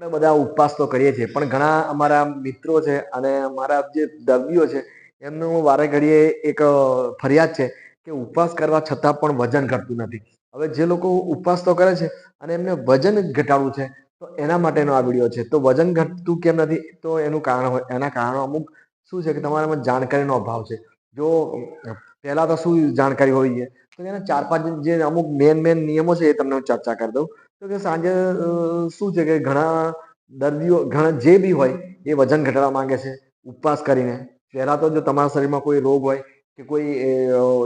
આપણે બધા ઉપવાસ તો કરીએ છીએ, પણ ઘણા અમારા મિત્રો છે અને અમારા જે દર્દીઓ છે, એમનું વારે ઘડીએ એક ફરિયાદ છે કે ઉપવાસ કરવા છતાં પણ વજન ઘટતું નથી. હવે જે લોકો ઉપવાસ તો કરે છે અને એમને વજન ઘટાડવું છે, તો એના માટેનો આ વીડિયો છે. તો વજન ઘટતું કેમ નથી? તો એનું કારણ હોય, એના કારણો અમુક શું છે કે તમારામાં જાણકારીનો અભાવ છે. જો પહેલાં તો શું જાણકારી હોવી જોઈએ તો એના ચાર પાંચ જે અમુક મેન મેન નિયમો છે એ તમને હું ચર્ચા કરી દઉં. તો કે સાંજે શું છે કે ઘણા દર્દીઓ, ઘણા જે બી હોય, એ વજન ઘટાડવા માંગે છે, ઉપવાસ કરીને. પહેલાં તો જો તમારા શરીરમાં કોઈ રોગ હોય કે કોઈ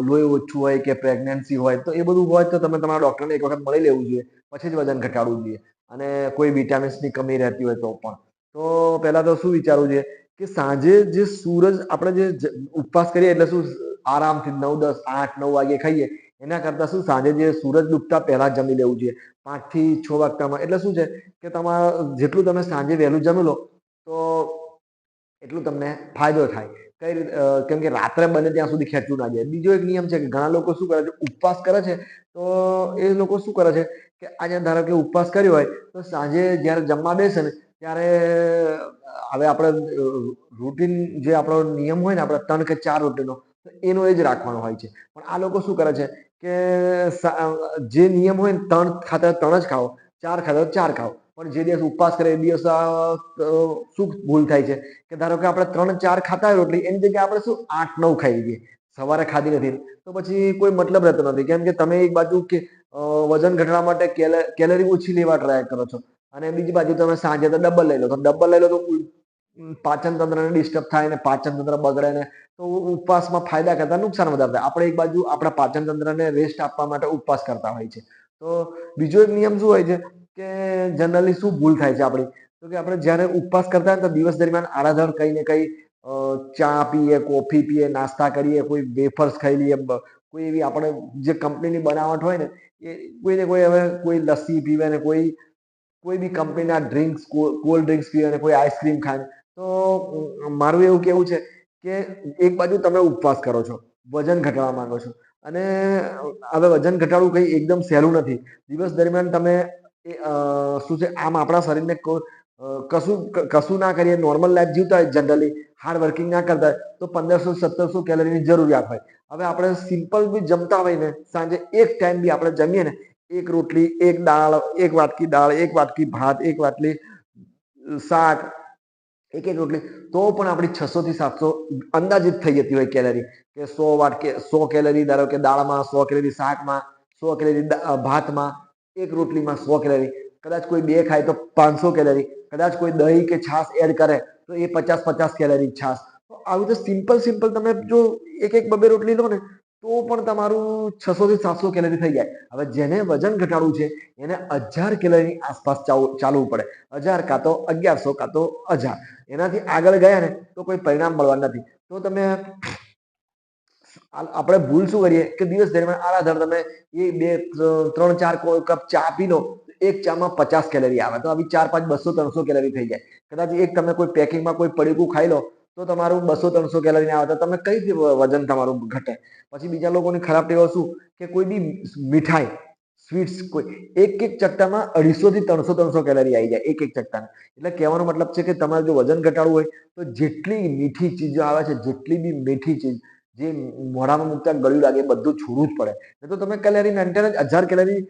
લોહી ઓછું હોય કે પ્રેગ્નન્સી હોય, તો એ બધું હોય તો તમે તમારા ડૉક્ટરને એક વખત મળી લેવું જોઈએ. પછી જ વજન ઘટાડવું જોઈએ. અને કોઈ વિટામિન્સની કમી રહેતી હોય તો પણ. તો પહેલાં તો શું વિચારવું જોઈએ કે સાંજે જે સૂરજ આપણે જે ઉપવાસ કરીએ એટલે શું આરામથી નવ દસ, આઠ, નવ વાગે ખાઈએ, એના કરતાં શું સાંજે જે સૂરજ ડૂબતા પહેલાં જમી લેવું જોઈએ. પાંચથી છ વાગતામાં. એટલે શું છે કે તમારા જેટલું તમે સાંજે વહેલું જમી લો, તો એટલું તમને ફાયદો થાય. કઈ રીતે કેમ કે રાત્રે બને ત્યાં સુધી ખેંચવું ના જાય. બીજો એક નિયમ છે કે ઘણા લોકો શું કરે છે, ઉપવાસ કરે છે, તો એ લોકો શું કરે છે કે આજે ધારો કે ઉપવાસ કર્યો હોય, તો સાંજે જ્યારે જમવા બેસે ને, ત્યારે હવે આપણે રૂટીન જે આપણો નિયમ હોય ને, આપણે ત્રણ કે ચાર રૂટીનો એનો એ જ રાખવાનો હોય છે. પણ આ લોકો શું કરે છે કે જે નિયમ હોય ને, ત્રણ ખાતા ત્રણ જ ખાઓ. ચાર ખાતા ચાર ખાઓ. પણ જે દિવસ ઉપવાસ કરે એ દિવસ શું ભૂલ થાય છે? કે ધારો કે આપણે ત્રણ ચાર ખાતા હોય રોટલી, એની જગ્યાએ આપણે શું આઠ નવ ખાઈ લઈએ? સવારે ખાધી નથી. તો પછી કોઈ મતલબ રહેતો નથી. કેમ કે તમે એક બાજુ કે વજન ઘટાડવા માટે કેલ- કેલરી ઓછી લેવા ટ્રાય કરો છો. અને બીજી બાજુ તમે સાંજે તો ડબલ લઈ લો. તો ડબલ લઈ લો તો પાચન તંત્રને ડિસ્ટર્બ થાય ને પાચન તંત્ર બગડે ને, તો ઉપવાસમાં ફાયદા કરતા, નુકસાન વધારે થાય આપણે એક બાજુ આપણા પાચન તંત્રને રેસ્ટ આપવા માટે ઉપવાસ કરતા હોય છે તો બીજો એક નિયમ શું હોય છે કે જનરલી શું ભૂલ થાય છે આપણી તો કે આપણે જ્યારે ઉપવાસ કરતા હોય તો દિવસ દરમિયાન આડાધડ કંઈ ને કંઈ ચા પીએ, કોફી પીએ, નાસ્તા કરીએ, કોઈ વેફર્સ ખાઈ લઈએ કોઈ એવી આપણે જે કંપનીની બનાવટ હોય ને, એ કોઈને કોઈ હવે કોઈ લસ્સી પીવે ને, કોઈ કોઈ બી કંપનીના ડ્રિંક્સ કોલ્ડ ડ્રિંક્સ પીવે ને, કોઈ આઈસ્ક્રીમ ખાય. તો મારું એવું કેવું છે કે એક બાજુ તમે ઉપવાસ કરો છો, વજન ઘટાડવા માંગો છો. અને હવે વજન ઘટાડવું કંઈ એકદમ સહેલું નથી. દિવસ દરમિયાન તમે શું છે, આમ આપણા શરીરને કશું કશું ના કરીએ નોર્મલ લાઈફ જીવતા હોય જનરલી હાર્ડ વર્કિંગ ના કરતા હોય, તો પંદરસો, સત્તરસો કેલરીની જરૂરિયાત હોય. હવે આપણે સિમ્પલ બી જમતા હોય ને સાંજે એક ટાઈમ બી આપણે જમીએ ને, એક રોટલી, એક દાળ, એક વાટકી દાળ, એક વાટકી ભાત, એક વાટલી શાક એક એક રોટલી. તો પણ આપણી છસો થી સાતસો અંદાજિત થઈ જતી હોય કેલરી. કે સો વાટ કે સો કેલરી, ધારો કે દાળમાં સો કેલરી, શાકમાં સો કેલરી ભાતમાં એક રોટલીમાં સો કેલરી. કદાચ કોઈ બે ખાય તો પાંચસો કેલરી. કદાચ કોઈ દહીં કે છાશ એડ કરે તો એ પચાસ પચાસ કેલરી છાશ. તો આવી રીતે સિમ્પલ સિમ્પલ તમે જો એક એક બબે રોટલી લો ને તો પણ તમારું છસો થી સાતસો કેલરી થઈ જાય. હવે જેને વજન ઘટાડવું છે, એને હજાર કેલરીની આસપાસ ચાલવું પડે. હજાર કાં તો અગિયારસો કાં તો હજાર. એનાથી આગળ ગયા ને તો કોઈ પરિણામ મળવા નથી. તો તમે આપણે ભૂલ શું કરીએ? કે દિવસ દરમિયાન આરાધર તમે એ બે, ત્રણ, ચાર કપ ચા પી લો, એક ચામાં પચાસ કેલરી આવે. તો આવી ચાર, પાંચ, બસો, ત્રણસો કેલરી થઈ જાય. કદાચ એક તમે કોઈ પેકિંગમાં કોઈ પડીકું ખાઈ લો તો તમારું બસો ત્રણસો કેલરી આવે તો તમે કઈ રીતે વજન તમારું ઘટે? પછી બીજા લોકોની ખરાબ ટેવો શું? કે કોઈ બી મીઠાઈ સ્વીટ્સ કોઈ એક એક ચટ્ટામાં અઢીસો થી ત્રણસો ત્રણસો કેલરી આવી જાય એક એક ચટ્ટામાં એટલે કહેવાનો મતલબ છે કે તમારે જો વજન ઘટાડવું હોય, તો જેટલી મીઠી ચીજો આવે છે, જેટલી બી મીઠી ચીજ, જે મોઢામાં મૂકતા ગળ્યું લાગે, બધું છોડવું જ પડે. નહીં તો તમે કેલેરી મેન્ટેન જ, હજાર કેલેરી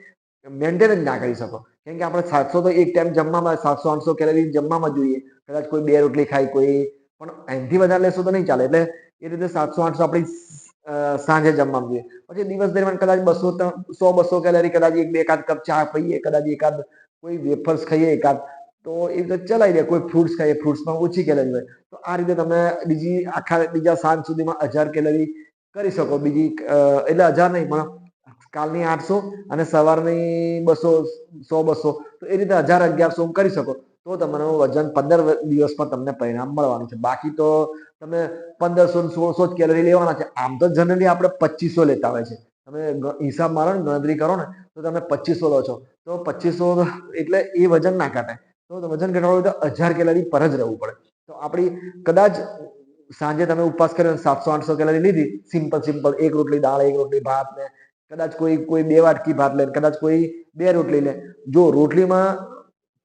મેન્ટેન જ ના કરી શકો. કેમ કે આપણે સાતસો તો એક ટાઈમ જમવામાં, સાતસો આઠસો કેલેરી જમવામાં જોઈએ. કદાચ કોઈ બે રોટલી ખાય કોઈ પણ એનથી વધારે લેશો તો નહીં ચાલે. એટલે એ રીતે સાતસો, આઠસો આપણી સાંજે જમવા જોઈએ. પછી દિવસ દરમિયાન કદાચ બસો સો, બસો કેલરી કદાચ એક બે એકાદ કપ ચા પીએ કદાચ એકાદ કોઈ વેફર્સ ખાઈએ એકાદ, તો એ રીતે ચલાવી દે. કોઈ ફ્રૂટ્સ ખાઈએ ફ્રૂટ્સમાં ઓછી કેલરી હોય. તો આ રીતે તમે બીજી આખા, બીજા સાંજ સુધીમાં હજાર કેલરી કરી શકો. બીજી એટલે હજાર નહીં, પણ કાલની આઠસો અને સવારની બસો, સો, બસો. તો એ રીતે હજાર, અગિયારસો કરી શકો. તો તમારું વજન પંદર દિવસમાં તમને પરિણામ મળવાનું છે. બાકી તો તમે પંદરસો સોળસો જ કેલરી લેવાના છે. આમ તો જનરલી આપણે પચીસો લેતા હોય છે. તમે હિસાબ મારો ને, ગણતરી કરો ને, તો તમે પચીસો લો છો. તો પચીસો એટલે એ વજન ના કાટે તો વજન ઘટાડવું તો હજાર કેલરી પર જ રહેવું પડે. તો આપણી કદાચ સાંજે તમે ઉપવાસ કર્યો સાતસો આઠસો કેલરી લીધી સિમ્પલ સિમ્પલ એક રોટલી દાળ, એક રોટલી ભાત ને, કદાચ કોઈ કોઈ બે વાટકી ભાત લે કદાચ કોઈ બે રોટલી લે. જો રોટલીમાં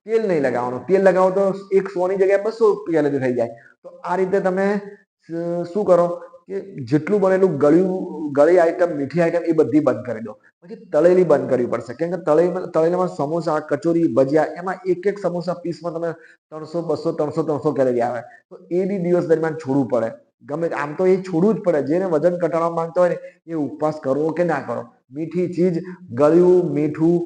તેલ નહીં લગાવવાનું. તેલ લગાવો તો એક સોની જગ્યાએ બસો કેલરી થઈ જાય. તો આ રીતે તમે શું કરો કે જેટલું બનેલું ગળ્યું, ગળી આઈટમ મીઠી આઈટમ એ બધી બંધ કરી દો. પછી તળેલી બંધ કરવી પડશે. કેમ કે તળેલી, તળેલીમાં સમોસા, કચોરી, ભજીયા એમાં એક એક સમોસા પીસમાં તમે ત્રણસો, બસો, ત્રણસો ત્રણસો કેલરી આવે. તો એ બી દિવસ દરમિયાન છોડવું પડે. ગમે આમ તો એ છોડવું જ પડે. જેને વજન ઘટાડવા માંગતો હોય ને, એ ઉપવાસ કરવો કે ના કરો મીઠી ચીજ ગળ્યું, મીઠું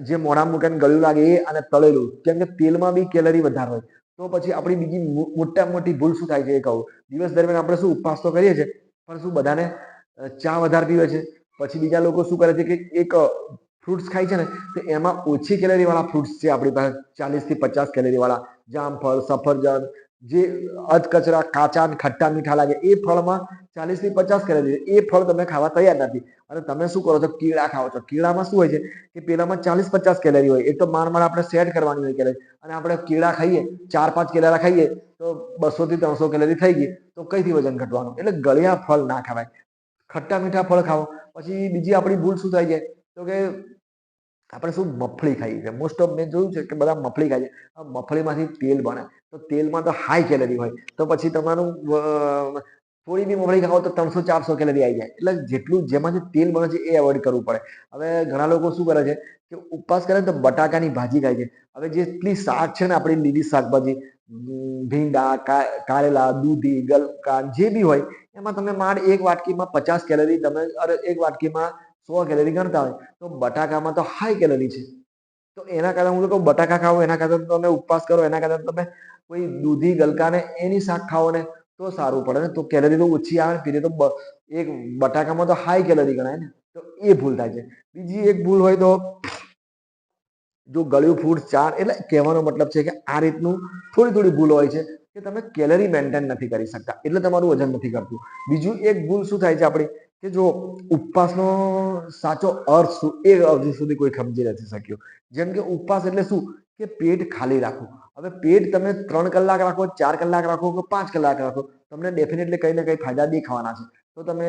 જે મોઢા મૂકીને ગળ્યું લાગે એ અને તળેલું કેમ કે તેલમાં બી કેલરી વધારે હોય. તો પછી આપણી બીજી મો- મોટામાં મોટી ભૂલ શું થાય છે એ કહું. દિવસ દરમિયાન આપણે શું ઉપવાસ તો કરીએ છીએ, પણ શું બધાને ચા વધારે પીવે છે. પછી બીજા લોકો શું કરે છે કે એક ફ્રૂટ્સ ખાય છે ને, તો એમાં ઓછી કેલરી વાળા ફ્રૂટ્સ છે આપણી પાસે ચાલીસથી પચાસ કેલરી વાળા જામફળ સફરજન જે અધકચરા કાચા અને ખટ્ટા મીઠા લાગે, એ ફળમાં ચાલીસથી પચાસ કેલરી એ ફળ તમે ખાવા તૈયાર નથી. અને તમે શું કરો છો? કીડા ખાઓ છો. કીડામાં શું હોય છે કે પેલામાં ચાલીસ પચાસ કેલરી હોય. એ તો માણ માણ આપણે સેટ કરવાની હોય કેલરી અને આપણે કીડા ખાઈએ, ચાર પાંચ કેલેરા ખાઈએ, તો બસો થી ત્રણસો કેલેરી થઈ ગઈ. તો કઈથી વજન ઘટવાનું? એટલે ગળ્યા ફળ ના ખાવાય. ખટ્ટા મીઠા ફળ ખાઓ. પછી બીજી આપણી ભૂલ શું થાય છે? તો કે આપણે શું મફળી ખાઈએ છીએ? મોસ્ટ ઓફ મેં જોયું છે કે બધા મફળી ખાય છે. આ મગફળીમાંથી તેલ બને. તો તેલમાં તો હાઈ કેલરી હોય. તો પછી તમારું થોડી બી મફળી ખાઓ તો ત્રણસો ચારસો કેલરી આવી જાય. એટલે જેટલું જેમાંથી તેલ બને છે એ અવોઇડ કરવું પડે. હવે ઘણા લોકો શું કરે છે કે ઉપવાસ કરે તો બટાકાની ભાજી ખાય છે. હવે જેટલી શાક છે ને આપણી લીલી શાકભાજી ભીંડા કારેલા, દૂધી, ગલકા, જે બી હોય, એમાં તમે માંડ એક વાટકીમાં પચાસ કેલરી તમે અરે એક વાટકીમાં સો કેલરી ગણતા હોય, તો બટાકામાં તો હાઈ કેલરી છે. તો એના કારણે હું તો કહું, બટાકા ખાઓ, એના કારણે તમે ઉપવાસ કરો, એના કારણે તમે કોઈ દૂધી ગલકા ને એની શાક ખાઓ ને તો સારું પડે ને. તો કેલરી તો ઓછી આવે ને પીરે તો એક બટાકામાં તો હાઈ કેલરી ગણાય ને. તો એ ભૂલ થાય છે. બીજી એક ભૂલ હોય તો જો ગળ્યું ફૂડ, ચાર, એટલે કહેવાનો મતલબ છે કે આ રીતનું થોડી થોડી ભૂલ હોય છે કે તમે કેલરી મેન્ટેન નથી કરી શકતા. એટલે તમારું વજન નથી કરતું બીજું એક ભૂલ શું થાય છે આપણી? કે જો ઉપવાસનો સાચો અર્થ શું, એ હજી સુધી કોઈ સમજી નથી શક્યો. જેમ કે ઉપવાસ એટલે શું? કે પેટ ખાલી રાખવું હવે પેટ તમે ત્રણ કલાક રાખો, ચાર કલાક રાખો કે પાંચ કલાક રાખો, તમને ડેફિનેટલી કંઈ ને કંઈ ફાયદા દેખાવાના છે. તો તમે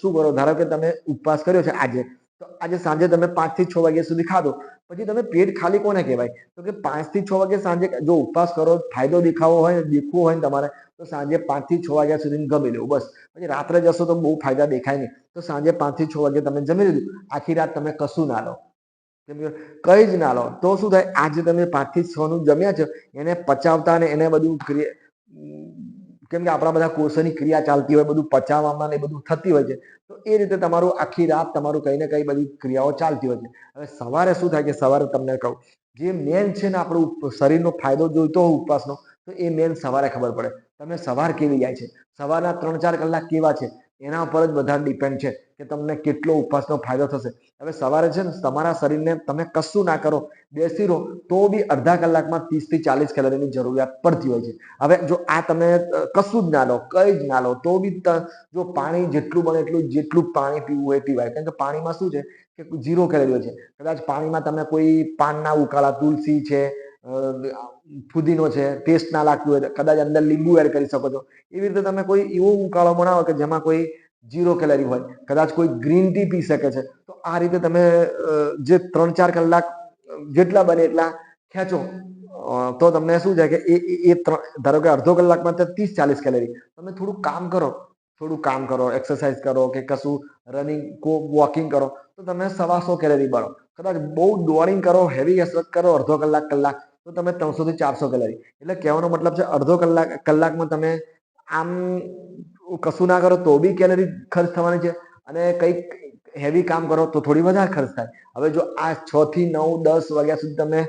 શું કરો? ધારો કે તમે ઉપવાસ કર્યો છે આજે, તો આજે સાંજે તમે પાંચથી છ વાગ્યા સુધી ખાધો. પછી તમે પેટ ખાલી કોને કહેવાય? તો કે પાંચથી છ વાગે સાંજે જો ઉપવાસ કરો, ફાયદો દેખાવો હોય, દેખવો હોય ને તમારે, તો સાંજે પાંચથી છ વાગ્યા સુધી ગમી લેવું, બસ. પછી રાત્રે જશો તો બહુ ફાયદા દેખાય નહીં. તો સાંજે પાંચથી છ વાગે તમે જમી લીધું. આખી રાત તમે કશું ના લો. કેમ કે કઈ જ ના લો. તો શું થાય? આજે તમે પાંચથી છ નું જમ્યા છો, એને પચાવતા ને એને બધું કેમ કે આપણા બધા કોષોની ક્રિયા ચાલતી હોય, બધું પચાવવામાં ને બધું થતી હોય છે. તો એ રીતે તમારું આખી રાત તમારું કંઈ ને કંઈ બધી ક્રિયાઓ ચાલતી હોય છે. હવે સવારે શું થાય કે સવારે તમને કહું, જે મેન છે ને આપણું શરીરનો ફાયદો જોઈતો હોય ઉપવાસનો, તો એ મેન સવારે ખબર પડે. તમે સવાર કેવી જાય છે? સવારના ત્રણ ચાર કલાક કેવા છે? એના ઉપર જ બધા ડિપેન્ડ છે. કે તમને કેટલો ઉપવાસનો ફાયદો થશે. હવે સવારે છે ને તમારા શરીરને તમે કશું ના કરો, બેસી રહો, તો બી અડધા કલાકમાં ત્રીસથી ચાલીસ કેલરીની જરૂરિયાત પડતી હોય છે. હવે જો આ તમે કશું જ ના લો, કંઈ જ ના લો, તો બી જો પાણી જેટલું બને એટલું, જેટલું પાણી પીવું હોય પીવાય. કારણ કે પાણીમાં શું છે કે ઝીરો કેલરી હોય છે. કદાચ પાણીમાં તમે કોઈ પાનના ઉકાળા, તુલસી છે ફુદીનો છે ટેસ્ટ ના લાગતું હોય, કદાચ અંદર લીંબુ એડ કરી શકો છો. એવી રીતે તમે કોઈ એવો ઉકાળો બનાવો કે જેમાં કોઈ ઝીરો કેલરી હોય. કદાચ કોઈ ગ્રીન ટી પી શકે છે. તો આ રીતે તમે જે ત્રણ ચાર કલાક જેટલા બને એટલા ખેંચો. તો તમને શું છે કે એ, એ- ધારો કે અડધો કલાકમાં તો ત્રીસ ચાલીસ કેલરી તમે થોડું કામ કરો. થોડું કામ કરો એક્સરસાઇઝ કરો કે કશું રનિંગ કો વોકિંગ કરો. તો તમે સવાસો કેલરી બળો કદાચ બહુ દોડિંગ કરો હેવી કસરત કરો, અડધો કલાક કલાક. તો તમે ત્રણસો થી ચારસો કેલરી એટલે કહેવાનો મતલબ છે અડધો કલાક, કલાકમાં તમે આમ કશું ના કરો તો બી કેલરી ખર્ચ થવાની છે અને કંઈક હેવી કામ કરો તો થોડી વધારે ખર્ચ થાય. હવે જો આ છ થી નવ, દસ વાગ્યા સુધી તમે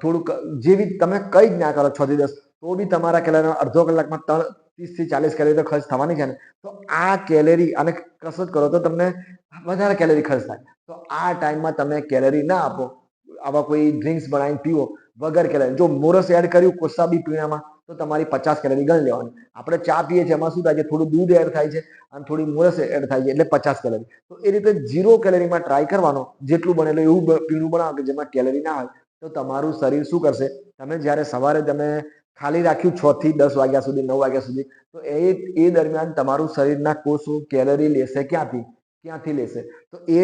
થોડુંક જેવી તમે કંઈ જ ના કરો છ થી દસ, તો બી તમારા કેલરી અડધો કલાકમાં ત્રણ ત્રીસથી ચાલીસ કેલરી તો ખર્ચ થવાની છે ને. તો આ કેલેરી અને કસરત કરો તો તમને વધારે કેલરી ખર્ચ થાય. તો આ ટાઈમમાં તમે કેલરી ના આપો. આવા કોઈ ડ્રિંક્સ બનાવીને પીવો. વગર કેલરી. જો મોરસ એડ કર્યું કોસાબી પીણામાં તો તમારી પચાસ કેલરી ગણી લેવાની. આપણે ચા પીએ છીએ, એમાં શું થાય છે? થોડું દૂધ એડ થાય છે અને થોડી મોરસ એડ થાય છે, એટલે પચાસ કેલરી. તો એ રીતે ઝીરો કેલરીમાં ટ્રાય કરવાનો, જેટલું બને એટલે એવું પીણું બનાવો કે જેમાં કેલરી ના હોય. તો તમારું શરીર શું કરશે? તમે જ્યારે સવારે તમે ખાલી રાખ્યું છ થી દસ વાગ્યા સુધી, નવ વાગ્યા સુધી, તો એ એ દરમિયાન તમારું શરીરના કોષો કેલરી લેશે ક્યાંથી? ક્યાંથી લેશે? તો એ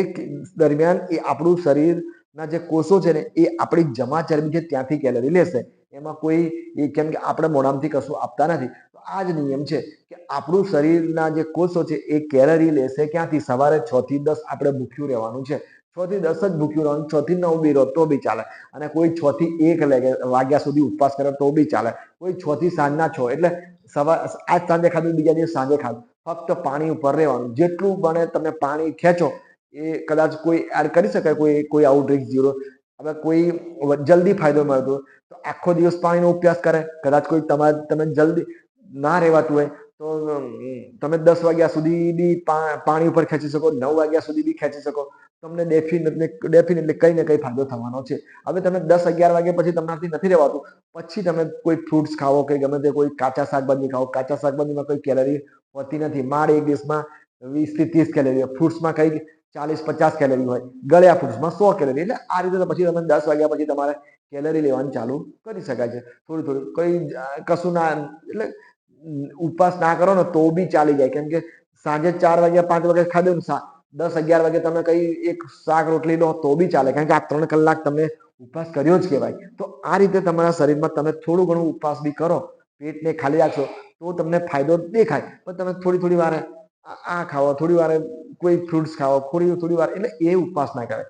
દરમિયાન એ આપણું શરીરના જે કોષો છે ને, એ આપણી જમા ચરબી છે ત્યાંથી કેલરી લેશે. એમાં કોઈ કેમ કે આપણે મોડામથી કશું આપતા નથી. આ જ નિયમ છે કે આપણું શરીરના જે કોષો છે એ કેલરી લેશે ક્યાંથી? સવારે છ થી દસ આપણે ભૂખ્યું રહેવાનું છે. છ થી દસ જ ભૂખ્યું રહેવાનું, છ થી નવ બી રહો તો બી ચાલે. અને કોઈ છ થી એક વાગ્યા સુધી ઉપવાસ કરે તો બી ચાલે. કોઈ છ થી સાંજના છ, એટલે સવાર આજ સાંજે ખાધું, બીજા દિવસ સાંજે ખાધું. ફક્ત પાણી ઉપર રહેવાનું. જેટલું બને તમે પાણી ખેંચો, એ કદાચ કોઈ એડ કરી શકાય, કોઈ કોઈ આવું ડ્રિંક ઝીરો હવે કોઈ જલ્દી ફાયદો મળતો તો આખો દિવસ પાણીનો ઉપયાસ કરે. કદાચ કોઈ તમારે, તમે જલ્દી ના રહેવાતું હોય તો તમે દસ વાગ્યા સુધી બી પાણી ઉપર ખેંચી શકો, નવ વાગ્યા સુધી બી ખેંચી શકો. તમને ડેફિનેટલી ડેફિનેટલી કંઈ ને કંઈ ફાયદો થવાનો છે. હવે તમે દસ અગિયાર વાગ્યા પછી તમારાથી નથી રહેવાતું. પછી તમે કોઈ ફ્રૂટ્સ ખાઓ કે ગમે તે કોઈ કાચા શાકભાજી ખાઓ. કાચા શાકભાજીમાં કોઈ કેલરી હોતી નથી. માળ એક દિવસમાં વીસથી ત્રીસ કેલરી ફ્રૂટ્સમાં કઈ ચાલીસ પચાસ કેલરી હોય, ગળ્યા ફ્રૂટ્સમાં સો કેલરી એટલે આ રીતે પછી તમે દસ વાગ્યા પછી તમારે કેલરી લેવાનું ચાલુ કરી શકાય છે. થોડું થોડું કઈ કશું ના, એટલે ઉપવાસ ના કરો ને તો બી ચાલી જાય. કેમ કે સાંજે ચાર વાગ્યા, પાંચ વાગે ખાધું ને દસ અગિયાર વાગે તમે કઈ એક શાક રોટલી લો તો બી ચાલે. કારણ કે આ ત્રણ કલાક તમે ઉપવાસ કર્યો જ કહેવાય. તો આ રીતે તમારા શરીરમાં તમે થોડું ઘણું ઉપવાસ બી કરો, પેટને ખાલી રાખશો તો તમને ફાયદો દેખાય. પણ તમે થોડી થોડી વારે આ ખાવો થોડી વારે કોઈ ફ્રૂટ્સ ખાવો થોડી થોડી વાર, એટલે એ ઉપવાસ ના કહેવાય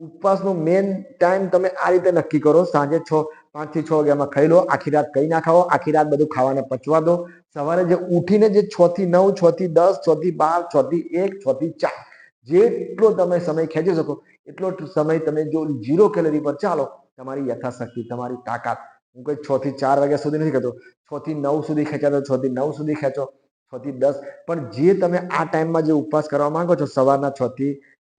ઉપવાસનો મેન ટાઈમ તમે આ રીતે નક્કી કરો, સાંજે છ પાંચથી છ વાગ્યામાં ખાઈ લો, આખી રાત કઈ ના ખાઓ, આખી રાત બધું ખાવાને પચવા દો. સવારે જે ઉઠીને જે છ થી નવ, છ થી દસ, છ થી બાર, છ થી એક, છ થી ચાર, જેટલો તમે સમય ખેંચી શકો, એટલો સમય તમે જો ઝીરો કેલરી પર ચાલો, તમારી યથાશક્તિ, તમારી તાકાત. હું કઈ છ થી ચાર વાગ્યા સુધી નથી કહેતો છ થી નવ સુધી ખેંચાતો, છ થી નવ સુધી ખેંચો. થી દસ. પણ જે તમે આ ટાઈમમાં જે ઉપવાસ કરવા માંગો છો, સવારના છ થી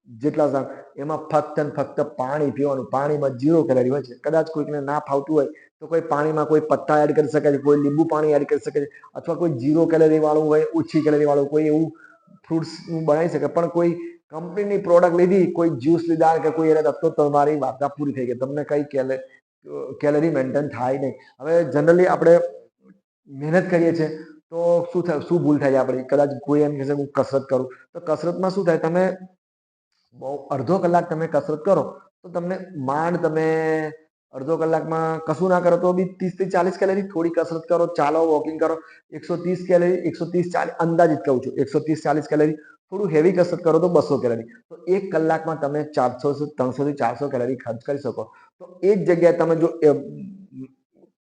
જેટલા શાક એમાં ફક્ત ને ફક્ત પાણી પીવાનું, પાણીમાં જીરો કેલરી હોય છે. કદાચ કોઈકને ના ફાવતું હોય, તો કોઈ પાણીમાં કોઈ પત્તા એડ કરી શકે છે, કોઈ લીંબુ પાણી એડ કરી શકે છે, અથવા કોઈ જીરો કેલરી વાળું હોય, ઓછી કેલરી વાળું, કોઈ એવું ફ્રૂટ્સ બનાવી શકે. પણ કોઈ કંપનીની પ્રોડક્ટ લીધી, કોઈ જ્યુસ લીધા કે કોઈ એને તો તમારી વાર્તા પૂરી થઈ ગઈ. તમને કઈ કેલે કેલરી મેન્ટેન થાય નહીં. હવે જનરલી આપણે મહેનત કરીએ છીએ. તો શું થાય, શું ભૂલ થાય આપણી કદાચ કોઈ એમ કહેશે હું કસરત કરું. તો કસરતમાં શું થાય, તમે બહુ અડધો કલાક તમે કસરત કરો, તો તમને માંડ તમે અડધો કલાકમાં કશું ના કરો, તો બી ત્રીસથી ચાલીસ કેલેરી થોડી કસરત કરો, ચાલો વોકિંગ કરો. એકસો ત્રીસ કેલેરી એકસો ત્રીસ ચાલીસ અંદાજિત કહું છું, એકસો ત્રીસ ચાલીસ કેલેરી થોડું હેવી કસરત કરો તો બસો કેલેરી તો એક કલાકમાં તમે ચારસો ત્રણસો થી ચારસો કેલેરી ખર્ચ કરી શકો. તો એ જ જગ્યાએ તમે જો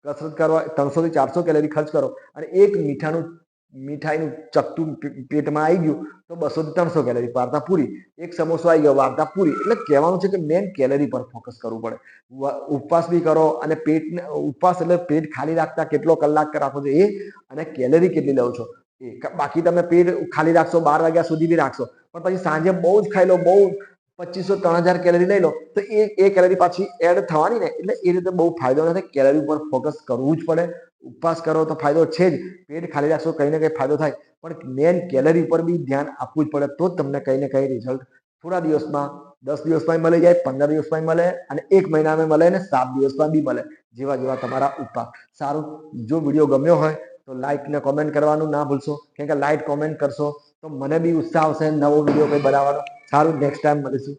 કસરત કરવા, ત્રણસો થી ચારસો કેલેરી ખર્ચ કરો અને એક મીઠાનું, મીઠાઈનું ચકતું પેટમાં આવી ગયું તો બસો થી ત્રણસો કેલરી વાર્તા પૂરી. એક સમોસો આવી ગયો, વાર્તા પૂરી. એટલે કહેવાનું છે કે મેન કેલરી પર ફોકસ કરવું પડે. ઉપવાસ બી કરો અને પેટને, ઉપવાસ એટલે પેટ ખાલી રાખતા કેટલો કલાક રાખો છો એ અને કેલરી કેટલી લો છો એ. બાકી તમે પેટ ખાલી રાખશો, બાર વાગ્યા સુધી બી રાખશો. પણ પછી સાંજે બહુ જ ખાઈ લો, બહુ પચીસો ત્રણ હજાર કેલરી લઈ લો, તો એ કેલરી પાછી એડ થવાની ને, એટલે એ રીતે બહુ ફાયદો નથી. કેલરી ઉપર ફોકસ કરવું જ પડે. ઉપવાસ કરો તો ફાયદો છે જ. પેટ ખાલી રાખશો કંઈ ને કંઈ ફાયદો થાય. પણ મેન કેલરી ઉપર બી ધ્યાન આપવું જ પડે, તો જ તમને કંઈ ને કંઈ રિઝલ્ટ થોડા દિવસમાં, દસ દિવસમાં મળી જાય, પંદર દિવસમાં મળે અને એક મહિનામાં મળે અને સાત દિવસમાં બી મળે જેવા જેવા તમારા ઉપવાસ. સારું. જો વીડિયો ગમ્યો હોય, તો લાઇક ને કોમેન્ટ કરવાનું ના ભૂલશો. કેમ કે લાઇક કોમેન્ટ કરશો, તો મને બી ઉત્સાહ આવશે નવો વીડિયો કંઈ બનાવવાનો. સારું નેક્સ્ટ ટાઈમ મળીશું.